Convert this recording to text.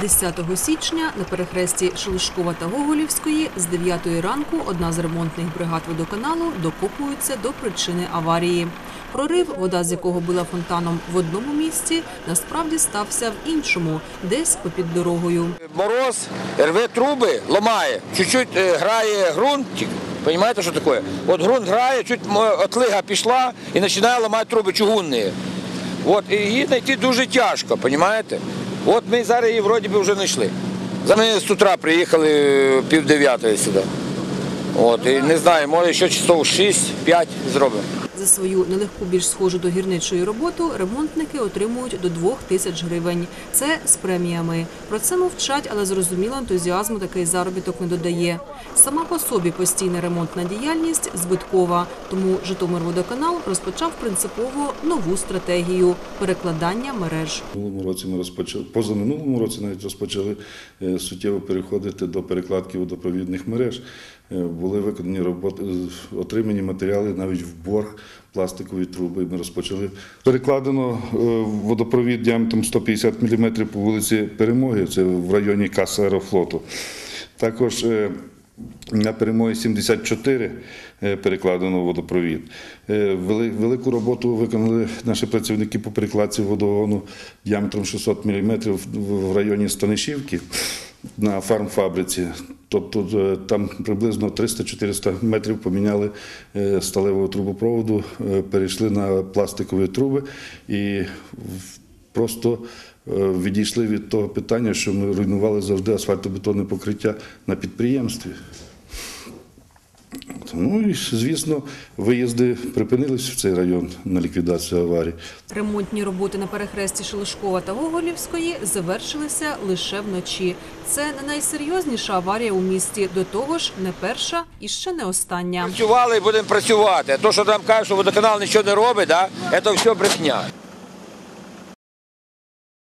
10 січня на перехресті Шелушкова та Гоголівської з 9 ранку одна з ремонтних бригад водоканалу докопується до причини аварії. Прорив, вода з якого била фонтаном в одному місці, насправді стався в іншому, десь попід дорогою. Мороз, рве труби, ламає. Чуть-чуть е, грає ґрунтик. Понимаете, що таке? От ґрунт грає, чуть отлига пішла і починає ламати труби чугунні. От, і її знайти дуже тяжко, понимаете? От ми зараз її вроді би вже знайшли. Ми з утра приїхали пів дев'ятої сюди. От, і не знаю, може ще часов 6-5 зробимо. За свою нелегку більш схожу до гірничої роботу ремонтники отримують до 2 тисяч гривень. Це з преміями. Про це мовчать, але зрозуміло, ентузіазму такий заробіток не додає. Сама по собі постійна ремонтна діяльність збиткова. Тому Житомирводоканал розпочав принципово нову стратегію перекладання мереж. Минулому році ми розпочали, позаминулому році навіть розпочали е, суттєво переходити до перекладки водопровідних мереж. Е, Були виконані роботи, е, отримані матеріали навіть в борг пластикові труби. Ми розпочали. Перекладено е, водопровід діаметром 150 мм по вулиці Перемоги, це в районі каси аерофлоту. Також е, на перемоги 74 е, перекладено водопровід. Велику роботу виконали наші працівники по перекладці водогону діаметром 600 мм в районі Станишівки на фармфабриці. Тобто е, там приблизно 300-400 метрів поміняли е, сталевого трубопроводу, е, перейшли на пластикові труби і просто відійшли від того питання, що ми руйнували завжди асфальтобетонне покриття на підприємстві. От, Ну і звісно, виїзди припинились в цей район на ліквідацію аварій. Ремонтні роботи на перехресті Шелушкова та Гоголівської завершилися лише вночі. Це не найсерйозніша аварія у місті. До того ж, не перша і ще не остання. Працювали і будемо працювати. То, що нам кажуть, що водоканал нічого не робить, да, це все брехня.